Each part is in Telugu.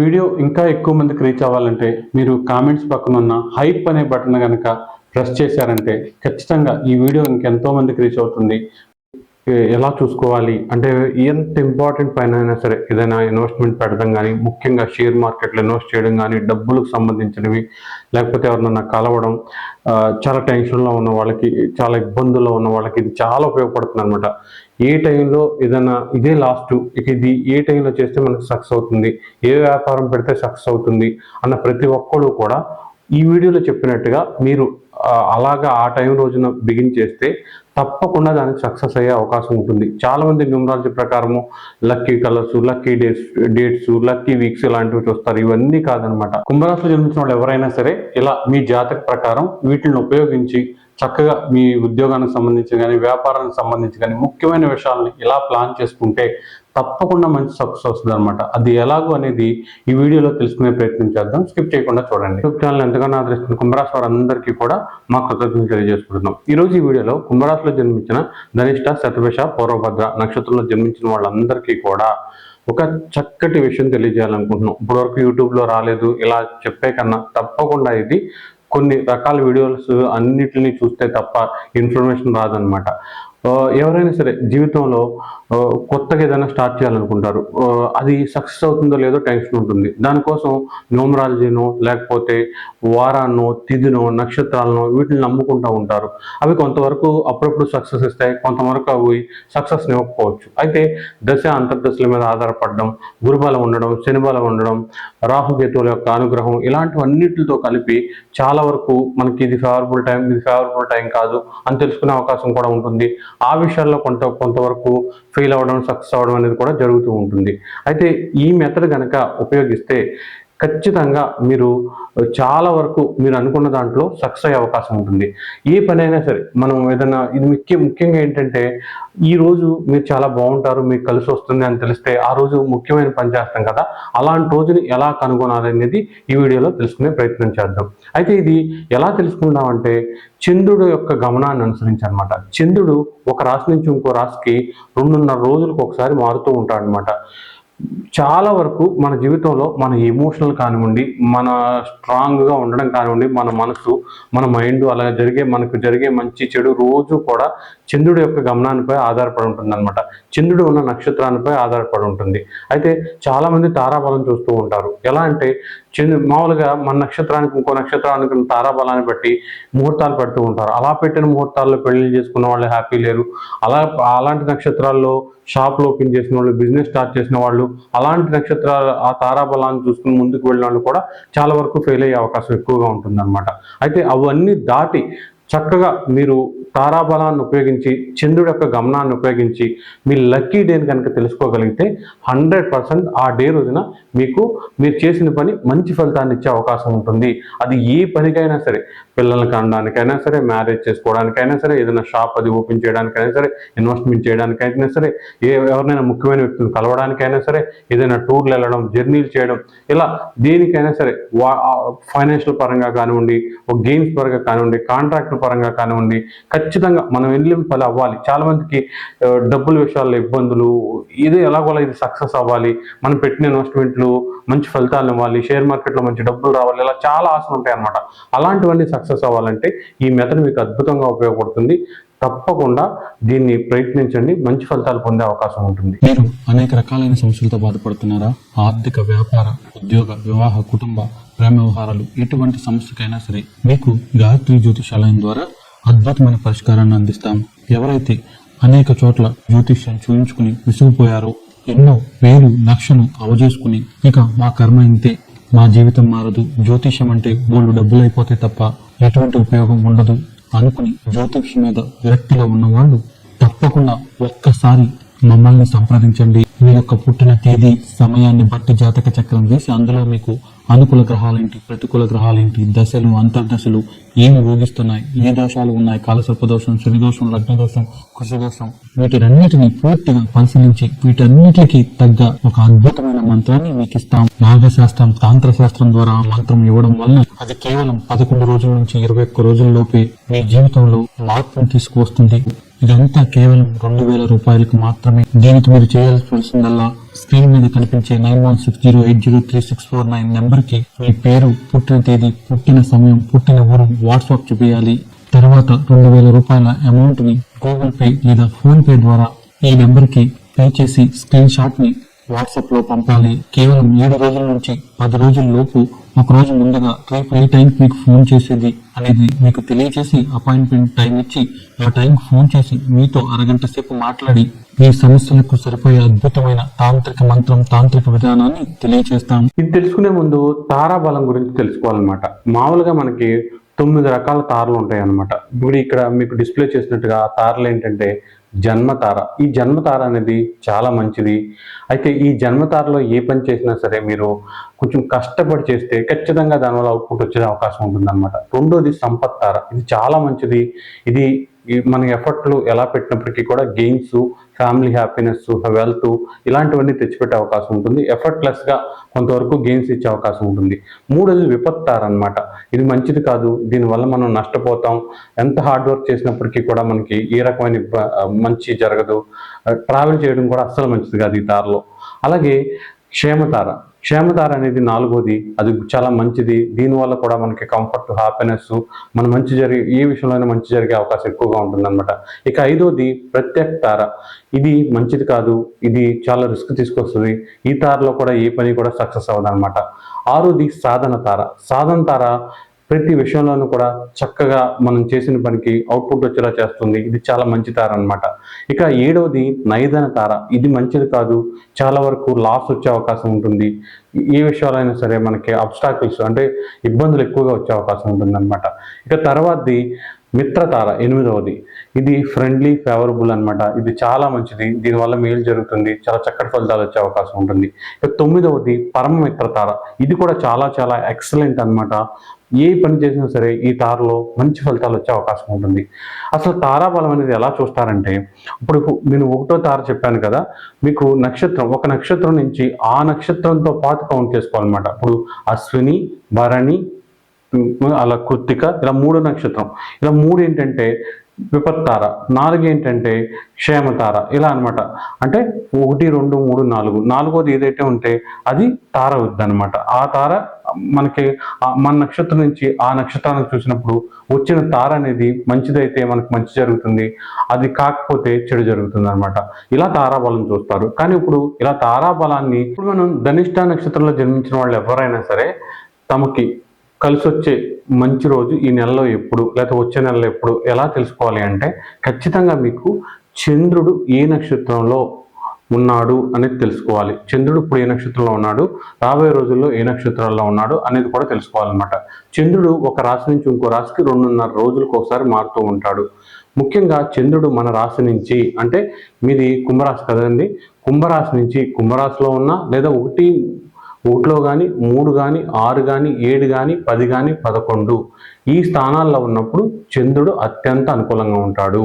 వీడియో ఇంకా ఎక్కువ మందికి రీచ్ అవ్వాలంటే మీరు కామెంట్స్ పక్కన ఉన్న హైప్ అనే బటన్ కనుక ప్రెస్ చేశారంటే ఖచ్చితంగా ఈ వీడియో ఇంకెంతో మందికి రీచ్ అవుతుంది. ఎలా చూసుకోవాలి? అంటే ఎంత ఇంపార్టెంట్ పైన అయినా సరే ఏదైనా ఇన్వెస్ట్మెంట్ పెట్టడం కానీ ముఖ్యంగా షేర్ మార్కెట్లో ఇన్వెస్ట్ చేయడం కానీ డబ్బులకు సంబంధించినవి లేకపోతే ఎవరినన్నా కలవడం చాలా టెన్షన్లో ఉన్న వాళ్ళకి చాలా ఇబ్బందుల్లో ఉన్న వాళ్ళకి ఇది చాలా ఉపయోగపడుతుంది అనమాట ఏ టైంలో ఏదైనా ఇదే లాస్ట్ ఇక ఇది ఏ టైంలో చేస్తే మనకు సక్సెస్ అవుతుంది? ఏ వ్యాపారం పెడితే సక్సెస్ అవుతుంది? అన్న ప్రతి ఒక్కరు కూడా ఈ వీడియోలో చెప్పినట్టుగా మీరు అలాగా ఆ టైం రోజున బిగిన్ చేస్తే తప్పకుండా దానికి సక్సెస్ అయ్యే అవకాశం ఉంటుంది. చాలామంది న్యూమరాలజీ ప్రకారము lucky colours lucky dates dates lucky weeks ఇలాంటివి చూస్తారు. ఇవన్నీ కాదనమాట. కుంభరాశిలో జన్మించిన వాళ్ళు ఎవరైనా సరే ఇలా మీ జాతక ప్రకారం వీటిని ఉపయోగించి చక్కగా మీ ఉద్యోగానికి సంబంధించి కానీ వ్యాపారానికి సంబంధించి కానీ ముఖ్యమైన విషయాలని ఇలా ప్లాన్ చేసుకుంటే తప్పకుండా మంచి సక్సెస్ వస్తుంది అనమాట అది ఎలాగో అనేది ఈ వీడియోలో తెలుసుకునే ప్రయత్నం చేద్దాం. స్కిప్ చేయకుండా చూడండి. యూట్యూబ్ ఛానల్ ఎంతగానో ఆదరిస్తున్న కుంభరాశి వారందరికీ కూడా మా కృతజ్ఞతలు తెలియజేసుకుంటున్నాం. ఈరోజు ఈ వీడియోలో కుంభరాశిలో జన్మించిన ధనిష్ట శతభిష పూర్వభద్ర నక్షత్రంలో జన్మించిన వాళ్ళందరికీ కూడా ఒక చక్కటి విషయం తెలియజేయాలనుకుంటున్నాం. ఇప్పటివరకు యూట్యూబ్లో రాలేదు. ఇలా చెప్పే కన్నా తప్పకుండా ఇది కొన్ని రకాల వీడియోస్ అన్నిటిని చూస్తే తప్ప ఇన్ఫర్మేషన్ రాదనమాట ఎవరైనా సరే జీవితంలో కొత్తగా ఏదైనా స్టార్ట్ చేయాలనుకుంటారు. అది సక్సెస్ అవుతుందో లేదో టెన్షన్ ఉంటుంది. దానికోసం న్యూమరాలజీనో లేకపోతే వారాన్నో తిథినో నక్షత్రాలను వీటిని నమ్ముకుంటూ ఉంటారు. అవి కొంతవరకు అప్పుడప్పుడు సక్సెస్ ఇస్తాయి కొంతవరకు అవి సక్సెస్ ఇవ్వకపోవచ్చు. అయితే దశ అంతర్దశల మీద ఆధారపడడం గురుబలం ఉండడం శనిబలం ఉండడం రాహుకేతువుల యొక్క అనుగ్రహం ఇలాంటివన్నిటితో కలిపి చాలా వరకు మనకి ఇది ఫేవరబుల్ టైం ఇది ఫేవరబుల్ టైం కాదు అని తెలుసుకునే అవకాశం కూడా ఉంటుంది. ఆ విషయాల్లో కొంత కొంతవరకు ఫెయిల్ అవ్వడం సక్సెస్ అవ్వడం అనేది కూడా జరుగుతూ ఉంటుంది. అయితే ఈ మెథడ్ కనుక ఉపయోగిస్తే ఖచ్చితంగా మీరు చాలా వరకు మీరు అనుకున్న దాంట్లో సక్సెస్ అయ్యే అవకాశం ఉంటుంది. ఏ పని అయినా సరే మనం ఏదైనా ఇది ముఖ్య ముఖ్యంగా ఏంటంటే ఈ రోజు మీరు చాలా బాగుంటారు మీకు కలిసి వస్తుంది అని తెలిస్తే ఆ రోజు ముఖ్యమైన పని చేస్తాం కదా అలాంటి రోజుని ఎలా కనుగొనాలి అనేది ఈ వీడియోలో తెలుసుకునే ప్రయత్నం చేద్దాం. అయితే ఇది ఎలా తెలుసుకుందామంటే చంద్రుడు యొక్క గమనాన్ని అనుసరించి అనమాట చంద్రుడు ఒక రాశి నుంచి ఇంకో రాశికి రెండున్నర రోజులకు ఒకసారి మారుతూ ఉంటాడు అనమాట చాలా వరకు మన జీవితంలో మన ఎమోషనల్ కానివ్వండి మన స్ట్రాంగ్గా ఉండడం కానివ్వండి మన మనసు మన మైండ్ అలా జరిగే మనకు జరిగే మంచి చెడు రోజు కూడా చంద్రుడి యొక్క గమనానిపై ఆధారపడి ఉంటుంది అనమాట చంద్రుడు ఉన్న నక్షత్రానిపై ఆధారపడి ఉంటుంది. అయితే చాలామంది తారాబలం చూస్తూ ఉంటారు. ఎలా అంటే చంద్రు మామూలుగా మన నక్షత్రానికి ఇంకో నక్షత్రానికి తారాబలాన్ని బట్టి ముహూర్తాలు పెడుతూ ఉంటారు. అలా పెట్టిన ముహూర్తాల్లో పెళ్ళి చేసుకున్న వాళ్ళు హ్యాపీ లేరు. అలా అలాంటి నక్షత్రాల్లో షాప్లు ఓపెన్ చేసిన వాళ్ళు బిజినెస్ స్టార్ట్ చేసిన వాళ్ళు అలాంటి నక్షత్రాలు ఆ తారాబలాన్ని చూసుకుని ముందుకు వెళ్ళిన కూడా చాలా వరకు ఫెయిల్ అయ్యే అవకాశం ఎక్కువగా ఉంటుందన్నమాట. అయితే అవన్నీ దాటి చక్కగా మీరు తారాబలాన్ని ఉపయోగించి చంద్రుడి యొక్క గమనాన్ని ఉపయోగించి మీ లక్కీ డేని కనుక తెలుసుకోగలిగితే హండ్రెడ్ పర్సెంట్ ఆ డే రోజున మీకు మీరు చేసిన పని మంచి ఫలితాన్ని ఇచ్చే అవకాశం ఉంటుంది. అది ఏ పనికైనా సరే పిల్లల్ని కనడానికైనా సరే మ్యారేజ్ చేసుకోవడానికైనా సరే ఏదైనా షాప్ అది ఓపెన్ చేయడానికైనా సరే ఇన్వెస్ట్మెంట్ చేయడానికైనా సరే ఏ ఎవరినైనా ముఖ్యమైన వ్యక్తులను కలవడానికైనా సరే ఏదైనా టూర్లు వెళ్ళడం జర్నీలు చేయడం ఇలా దేనికైనా సరే వా ఫైనాన్షియల్ పరంగా కానివ్వండి ఒక గేమ్స్ పరంగా కానివ్వండి కాంట్రాక్ట్ పరంగా కానివ్వండి ఖచ్చితంగా మనం వెళ్ళిన పని అవ్వాలి. చాలా మందికి డబ్బుల విషయాల్లో ఇబ్బందులు ఇది ఎలాగోలా ఇది సక్సెస్ అవ్వాలి మనం పెట్టిన ఇన్వెస్ట్మెంట్లు మంచి ఫలితాలు ఇవ్వాలి షేర్ మార్కెట్లో మంచి డబ్బులు రావాలి ఇలా చాలా ఆశలు ఉంటాయి అన్నమాట అలాంటివన్నీ సక్సెస్ అవ్వాలంటే ఈ మెథడ్ మీకు అద్భుతంగా ఉపయోగపడుతుంది. తప్పకుండా దీన్ని ప్రయత్నించండి. మంచి ఫలితాలు పొందే అవకాశం ఉంటుంది. మీరు అనేక రకాలైన సమస్యలతో బాధపడుతున్నారా? ఆర్థిక వ్యాపార ఉద్యోగ వివాహ కుటుంబ ప్రేమ వ్యవహారాలు ఎటువంటి సమస్యకైనా సరే మీకు గాయత్రి జ్యోతిషాలయం ద్వారా అద్భుతమైన పరిష్కారాన్ని అందిస్తాము ఎవరైతే అనేక చోట్ల జ్యోతిష్యాన్ని చూయించుకుని విసిగిపోయారో ఎన్నో వేలు లక్షలు అవజేసుకుని ఇక మా కర్మ ఇంతే. మా జీవితం మారదు. జ్యోతిష్యం అంటే బోళ్ళు డబ్బులు అయిపోతే తప్ప ఎటువంటి ఉపయోగం ఉండదు అనుకుని జ్యోతిష్యం మీద విరక్తిలో ఉన్న వాళ్ళు తప్పకుండా ఒక్కసారి మమ్మల్ని సంప్రదించండి. మీ యొక్క పుట్టిన తేదీ సమయాన్ని బట్టి జాతక చక్రం వేసి అందులో మీకు అనుకూల గ్రహాలేంటి? ప్రతికూల గ్రహాలేంటి? దశలు అంతర్దశలు ఏమి భోగిస్తున్నాయి ఏ దోషాలు ఉన్నాయి? కాలసర్ప దోషం శని దోషం లగ్న దోషం వీటినన్నిటిని పూర్తిగా పరిశీలించి వీటన్నిటికీ తగ్గ ఒక అద్భుతమైన మంత్రాన్ని మీకు ఇస్తాం. నాగశాస్త్రం తాంత్ర శాస్త్రం ద్వారా మంత్రం ఇవ్వడం వల్ల అది కేవలం పదకొండు రోజుల నుంచి ఇరవై ఒక్క రోజుల్లోపే మీ జీవితంలో మార్పును తీసుకువస్తుంది. ఇదంతా కేవలం రెండు వేల రూపాయలకు మాత్రమే. దీనికి మీరు చేయాల్సి వచ్చిందల్లా స్క్రీన్ మీద కనిపించే nine one six zero eight zero three six four nine నెంబర్కి మీ పేరు పుట్టిన తేదీ పుట్టిన సమయం పుట్టిన ఊరు వాట్సాప్ చూపించాలి తర్వాత రెండు వేల రూపాయల అమౌంట్ని గూగుల్ పే లేదా ఫోన్ పే ద్వారా ఈ నెంబర్కి పే చేసి స్క్రీన్ షాట్ని వాట్సాప్లో పంపాలి. కేవలం ఏడు రోజుల నుంచి పది రోజుల లోపు ఒక రోజు ముందుగా రేపు ఏ టైంకి మీకు ఫోన్ చేసేది అనేది మీకు తెలియజేసి అపాయింట్మెంట్ టైం ఇచ్చి ఆ టైంకి ఫోన్ చేసి మీతో అరగంట సేపు మాట్లాడి మీ సమస్యలకు సరిపోయే అద్భుతమైన తాంత్రిక మంత్రం తాంత్రిక విధానాన్ని తెలియజేస్తాం ఇది తెలుసుకునే ముందు తారాబలం గురించి తెలుసుకోవాలన్నమాట. మామూలుగా మనకి తొమ్మిది రకాల తారలు ఉంటాయి అన్నమాట ఇప్పుడు ఇక్కడ మీకు డిస్ప్లే చేసినట్టుగా ఆ తారలు ఏంటంటే జన్మతార. ఈ జన్మతార అనేది చాలా మంచిది. అయితే ఈ జన్మతారలో ఏ పని చేసినా సరే మీరు కొంచెం కష్టపడి చేస్తే ఖచ్చితంగా దానివల్ల అవుట్పుట్ వచ్చే అవకాశం ఉంటుందన్నమాట. రెండోది సంపత్ తార ఇది చాలా మంచిది. ఇది మన ఎఫర్ట్లు ఎలా పెట్టినప్పటికీ కూడా గెయిన్స్ ఫ్యామిలీ హ్యాపీనెస్ వెల్త్ ఇలాంటివన్నీ తెచ్చిపెట్టే అవకాశం ఉంటుంది. ఎఫర్ట్లెస్గా కొంతవరకు గెయిన్స్ ఇచ్చే అవకాశం ఉంటుంది. మూడోది విపత్తారనమాట ఇది మంచిది కాదు. దీనివల్ల మనం నష్టపోతాం. ఎంత హార్డ్ వర్క్ చేసినప్పటికీ కూడా మనకి ఏ రకమైన మంచి జరగదు. ట్రావెల్ చేయడం కూడా అస్సలు మంచిది కాదు ఈ తారలో. అలాగే క్షేమతార. క్షేమతార అనేది నాలుగోది. అది చాలా మంచిది. దీనివల్ల కూడా మనకి కంఫర్ట్ హ్యాపీనెస్ మన మంచి జరిగే ఏ విషయంలో మంచి జరిగే అవకాశం ఎక్కువగా ఉంటుందన్నమాట. ఇక ఐదోది ప్రత్యేక తార ఇది మంచిది కాదు. ఇది చాలా రిస్క్ తీసుకొస్తుంది. ఈ తారలో కూడా ఏ పని కూడా సక్సెస్ అవ్వదు అనమాట ఆరోది సాధన తార సాధన తార ప్రతి విషయంలోనూ కూడా చక్కగా మనం చేసిన పనికి అవుట్పుట్ వచ్చేలా చేస్తుంది. ఇది చాలా మంచి తార అనమాట ఇక ఏడవది నైదన తార. ఇది మంచిది కాదు. చాలా వరకు లాస్ వచ్చే అవకాశం ఉంటుంది. ఏ విషయాలైనా సరే మనకి అబ్స్టాకిల్స్ అంటే ఇబ్బందులు ఎక్కువగా వచ్చే అవకాశం ఉంటుంది అనమాట ఇక తర్వాతది మిత్రతార ఎనిమిదవది. ఇది ఫ్రెండ్లీ ఫేవరబుల్ అనమాట ఇది చాలా మంచిది. దీనివల్ల మేలు జరుగుతుంది. చాలా చక్కటి ఫలితాలు వచ్చే అవకాశం ఉంటుంది. ఇక తొమ్మిదవది పరమ మిత్రతార ఇది కూడా చాలా చాలా ఎక్సలెంట్ అనమాట ఏ పని చేసినా సరే ఈ తారలో మంచి ఫలితాలు వచ్చే అవకాశం ఉంటుంది. అసలు తారాబలం అనేది ఎలా చూస్తారంటే ఇప్పుడు నేను ఒకటో తార చెప్పాను కదా మీకు నక్షత్రం ఒక నక్షత్రం నుంచి ఆ నక్షత్రంతో పాటు కౌంట్ చేసుకోవాలన్నమాట. ఇప్పుడు అశ్విని భరణి అలా కృత్తిక ఇలా మూడు నక్షత్రం. ఇలా మూడు ఏంటంటే విపత్తార. నాలుగు ఏంటంటే క్షేమతార. ఇలా అన్నమాట. అంటే ఒకటి రెండు మూడు నాలుగు. నాలుగోది ఏదైతే ఉంటే అది తార అవుద్ది అనమాట ఆ తార మనకి మన నక్షత్రం నుంచి ఆ నక్షత్రాన్ని చూసినప్పుడు వచ్చిన తార అనేది మంచిదైతే మనకు మంచి జరుగుతుంది. అది కాకపోతే చెడు జరుగుతుంది అనమాట ఇలా తారాబలం చూస్తారు. కానీ ఇప్పుడు ఇలా తారాబలాన్ని ఇప్పుడు మనం ధనిష్ట నక్షత్రంలో జన్మించిన వాళ్ళు ఎవరైనా సరే తమకి కలిసి వచ్చే మంచి రోజు ఈ నెలలో ఎప్పుడు లేకపోతే వచ్చే నెలలో ఎప్పుడు ఎలా తెలుసుకోవాలి అంటే ఖచ్చితంగా మీకు చంద్రుడు ఏ నక్షత్రంలో ఉన్నాడు అనేది తెలుసుకోవాలి. చంద్రుడు ఇప్పుడు ఏ నక్షత్రంలో ఉన్నాడు? రాబోయే రోజుల్లో ఏ నక్షత్రాల్లో ఉన్నాడు అనేది కూడా తెలుసుకోవాలన్నమాట. చంద్రుడు ఒక రాశి నుంచి ఇంకో రాశికి రెండున్నర రోజులకు ఒకసారి మారుతూ ఉంటాడు. ముఖ్యంగా చంద్రుడు మన రాశి నుంచి అంటే మీది కుంభరాశి కదండి. కుంభరాశి నుంచి కుంభరాశిలో ఉన్నా లేదా ఒకటి ఒకటిలో కానీ మూడు కానీ ఆరు కానీ ఏడు కానీ పది కానీ పదకొండు. ఈ స్థానాల్లో ఉన్నప్పుడు చంద్రుడు అత్యంత అనుకూలంగా ఉంటాడు.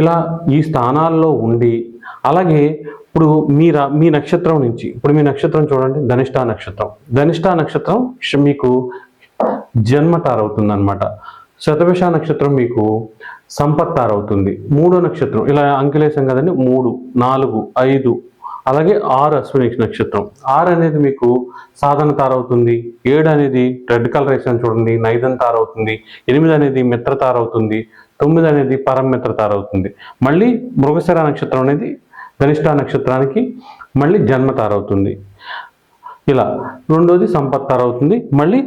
ఇలా ఈ స్థానాల్లో ఉండి అలాగే ఇప్పుడు మీ మీ నక్షత్రం నుంచి ఇప్పుడు మీ నక్షత్రం చూడండి ధనిష్ట నక్షత్రం. ధనిష్ట నక్షత్రం మీకు జన్మతార అవుతుంది అనమాట శతభిష నక్షత్రం మీకు సంపత్తార అవుతుంది మూడో నక్షత్రం ఇలా అంకెలేసాం కదండి మూడు నాలుగు ఐదు అలాగే ఆరు అశ్విని నక్షత్రం. ఆరు అనేది మీకు సాధన తార అవుతుంది. ఏడు అనేది రెడ్ కలర్ వేసాను చూడండి నైదన్ తార అవుతుంది. ఎనిమిది అనేది మిత్ర తార అవుతుంది. తొమ్మిది అనేది పరం మిత్ర తార అవుతుంది. మళ్ళీ మృగశిర నక్షత్రం అనేది ధనిష్ట నక్షత్రానికి మళ్ళీ జన్మతార అవుతుంది. ఇలా రెండోది సంపత్తార అవుతుంది. మళ్ళీ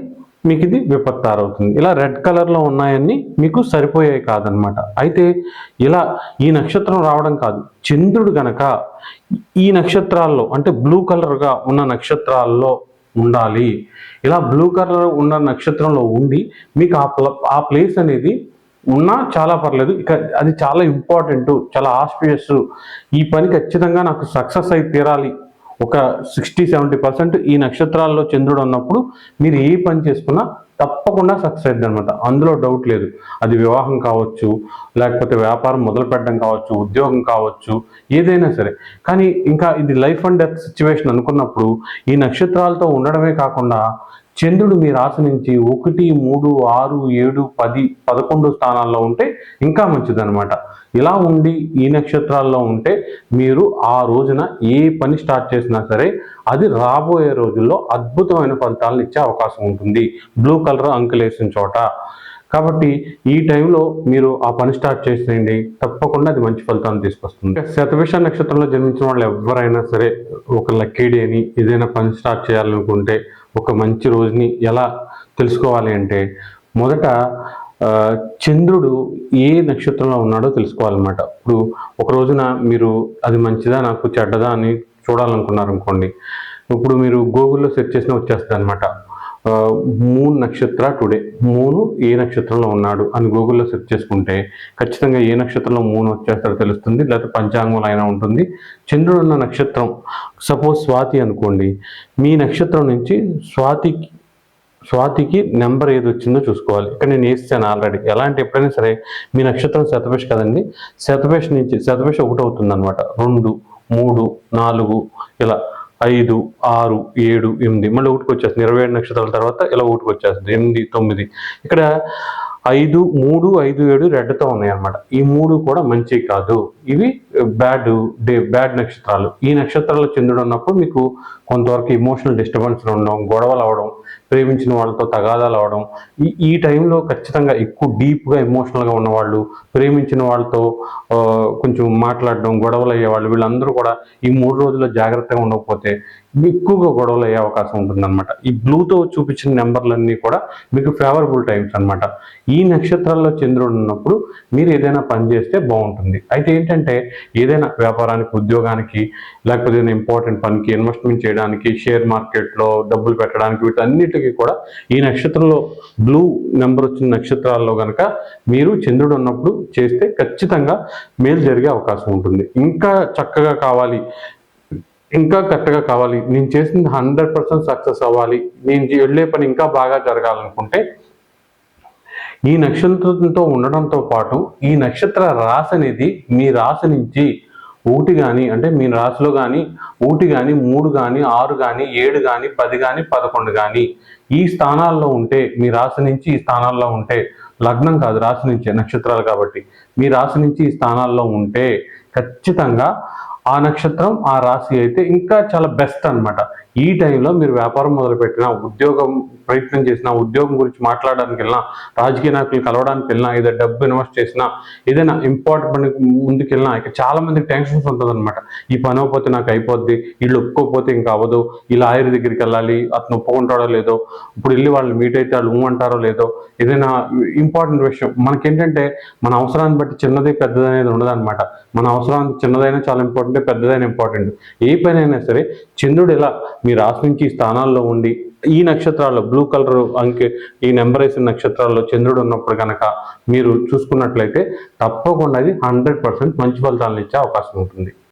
మీకు ఇది విపత్తారు అవుతుంది ఇలా రెడ్ కలర్లో ఉన్నాయన్నీ మీకు సరిపోయాయి కాదనమాట. అయితే ఇలా ఈ నక్షత్రం రావడం కాదు. చంద్రుడు గనక ఈ నక్షత్రాల్లో అంటే బ్లూ కలర్గా ఉన్న నక్షత్రాల్లో ఉండాలి. ఇలా బ్లూ కలర్ ఉన్న నక్షత్రంలో ఉండి మీకు ఆ ఆ ప్లేస్ అనేది ఉన్నా చాలా పర్లేదు. ఇక అది చాలా ఇంపార్టెంట్ చాలా ఆస్పియస్ ఈ పని ఖచ్చితంగా నాకు సక్సెస్ అయి తీరాలి ఒక సిక్స్టీ సెవెంటీ పర్సెంట్ ఈ నక్షత్రాల్లో చంద్రుడు ఉన్నప్పుడు మీరు ఏ పని చేసుకున్నా తప్పకుండా సక్సెస్ అయింది అనమాట అందులో డౌట్ లేదు. అది వివాహం కావచ్చు లేకపోతే వ్యాపారం మొదలు పెట్టడం కావచ్చు ఉద్యోగం కావచ్చు ఏదైనా సరే. కానీ ఇంకా ఇది లైఫ్ అండ్ డెత్ సిచ్యువేషన్ అనుకున్నప్పుడు ఈ నక్షత్రాలతో ఉండడమే కాకుండా చంద్రుడు మీ రాశి నుంచి ఒకటి మూడు ఆరు ఏడు పది పదకొండు స్థానాల్లో ఉంటే ఇంకా మంచిదన్నమాట. ఇలా ఉండి ఈ నక్షత్రాల్లో ఉంటే మీరు ఆ రోజున ఏ పని స్టార్ట్ చేసినా సరే అది రాబోయే రోజుల్లో అద్భుతమైన ఫలితాలను ఇచ్చే అవకాశం ఉంటుంది. బ్లూ కలర్ అంకులేసిన చోట. కాబట్టి ఈ టైంలో మీరు ఆ పని స్టార్ట్ చేసేయండి. తప్పకుండా అది మంచి ఫలితాన్ని తీసుకొస్తుంది. శతవిష నక్షత్రంలో జన్మించిన వాళ్ళు ఎవరైనా సరే ఒక లక్కీ డేని ఏదైనా పని స్టార్ట్ చేయాలనుకుంటే ఒక మంచి రోజుని ఎలా తెలుసుకోవాలి అంటే మొదట చంద్రుడు ఏ నక్షత్రంలో ఉన్నాడో తెలుసుకోవాలన్నమాట. ఇప్పుడు ఒక రోజున మీరు అది మంచిదా నాకు చెడ్డదా అని చూడాలనుకున్నారనుకోండి ఇప్పుడు మీరు గూగుల్లో సెర్చ్ చేసినా వచ్చేస్తుంది అనమాట మూన్ నక్షత్ర టుడే. మూను ఏ నక్షత్రంలో ఉన్నాడు అని గూగుల్లో సెర్చ్ చేసుకుంటే ఖచ్చితంగా ఏ నక్షత్రంలో మూన్ వచ్చేస్తాడో తెలుస్తుంది. లేకపోతే పంచాంగంలో అయినా ఉంటుంది. చంద్రుడు ఉన్న నక్షత్రం సపోజ్ స్వాతి అనుకోండి. మీ నక్షత్రం నుంచి స్వాతికి స్వాతికి నెంబర్ ఏది వచ్చిందో చూసుకోవాలి. ఇక్కడ నేను వేస్తాను ఆల్రెడీ. ఎలా అంటే ఎప్పుడైనా సరే మీ నక్షత్రం శతభేష్ కదండి. శతభేష్ నుంచి శతపేష్ ఒకటి అవుతుంది అనమాట రెండు మూడు నాలుగు ఇలా ఐదు ఆరు ఏడు ఎనిమిది. మళ్ళీ ఒకటికి వచ్చేస్తుంది. ఇరవై ఏడు నక్షత్రాల తర్వాత ఇలా ఒకటికి వచ్చేస్తుంది. ఎనిమిది తొమ్మిది. ఇక్కడ ఐదు మూడు ఐదు ఏడు రెడ్తో ఉన్నాయి అన్నమాట ఈ మూడు కూడా మంచివి కాదు. ఇవి బ్యాడ్ డే బ్యాడ్ నక్షత్రాలు. ఈ నక్షత్రాలు చంద్రుడు ఉన్నప్పుడు మీకు కొంతవరకు ఇమోషనల్ డిస్టర్బెన్స్ ఉండడం గొడవలు అవడం ప్రేమించిన వాళ్ళతో తగాదాలు అవడం ఈ ఈ టైంలో ఖచ్చితంగా ఎక్కువ డీప్గా ఎమోషనల్గా ఉన్నవాళ్ళు ప్రేమించిన వాళ్ళతో ఆ, కొంచెం మాట్లాడడం గొడవలు అయ్యేవాళ్ళు వీళ్ళందరూ కూడా ఈ మూడు రోజుల్లో జాగ్రత్తగా ఉండకపోతే ఎక్కువగా గొడవలు అయ్యే అవకాశం ఉంటుందన్నమాట. ఈ బ్లూతో చూపించిన నెంబర్లన్నీ కూడా మీకు ఫేవరబుల్ టైమ్స్ అన్నమాట. ఈ నక్షత్రాల్లో చంద్రుడు ఉన్నప్పుడు మీరు ఏదైనా పని చేస్తే బాగుంటుంది. అయితే ఏంటంటే ఏదైనా వ్యాపారానికి ఉద్యోగానికి లేకపోతే ఏదైనా ఇంపార్టెంట్ పనికి ఇన్వెస్ట్మెంట్ చేయడానికి షేర్ మార్కెట్లో డబ్బులు పెట్టడానికి వీటన్నిటికీ కూడా ఈ నక్షత్రంలో బ్లూ నెంబర్ వచ్చిన నక్షత్రాల్లో కనుక మీరు చంద్రుడు ఉన్నప్పుడు చేస్తే ఖచ్చితంగా మేలు జరిగే అవకాశం ఉంటుంది. ఇంకా చక్కగా కావాలి ఇంకా కరెక్ట్గా కావాలి. నేను చేసింది హండ్రెడ్ పర్సెంట్ సక్సెస్ అవ్వాలి. నేను వెళ్ళే పని ఇంకా బాగా జరగాలనుకుంటే ఈ నక్షత్రంతో ఉండడంతో పాటు ఈ నక్షత్ర రాశి అనేది మీ రాశి నుంచి ఒకటి కానీ అంటే మీ రాశిలో కానీ ఒకటి కానీ మూడు కానీ ఆరు కానీ ఏడు కానీ పది కానీ పదకొండు కానీ ఈ స్థానాల్లో ఉంటే మీ రాశి నుంచి ఈ స్థానాల్లో ఉంటే లగ్నం కాదు రాశి నుంచే నక్షత్రాలు కాబట్టి మీ రాశి నుంచి ఈ స్థానాల్లో ఉంటే ఖచ్చితంగా ఆ నక్షత్రం ఆ రాశి అయితే ఇంకా చాలా బెస్ట్ అన్నమాట. ఈ టైంలో మీరు వ్యాపారం మొదలుపెట్టినా ఉద్యోగం ప్రయత్నం చేసినా ఉద్యోగం గురించి మాట్లాడడానికి వెళ్ళినా రాజకీయ నాయకులు కలవడానికి వెళ్ళినా ఏదో డబ్బు ఇన్వెస్ట్ చేసినా ఏదైనా ఇంపార్టెంట్ పని ముందుకు వెళ్ళినా ఇక చాలా మందికి టెన్షన్స్ ఉంటుంది ఈ పని అవ్వకపోతే నాకు అయిపోద్ది వీళ్ళు ఒప్పుకోకపోతే ఇంకా అవ్వదు ఈ లాయర్ దగ్గరికి వెళ్ళాలి అతను ఒప్పుకుంటాడో లేదో ఇప్పుడు వెళ్ళి వాళ్ళు మీట్ అయితే వాళ్ళు అంటారో లేదో ఏదైనా ఇంపార్టెంట్ విషయం. మనకేంటంటే మన అవసరాన్ని బట్టి చిన్నది పెద్దది అనేది ఉండదన్నమాట. మన అవసరానికి చిన్నదైనా చాలా ఇంపార్టెంట్ పెద్దదైనా ఇంపార్టెంట్. ఏ పని అయినా సరే చంద్రుడు ఇలా మీ రాశి నుంచి స్థానాల్లో ఉండి ఈ నక్షత్రాల్లో బ్లూ కలర్ అంకె ఈ నెంబర్ వేసిన నక్షత్రాల్లో చంద్రుడు ఉన్నప్పుడు కనుక మీరు చూసుకున్నట్లయితే తప్పకుండా అది హండ్రెడ్ పర్సెంట్ మంచి ఫలితాలను ఇచ్చే అవకాశం ఉంటుంది.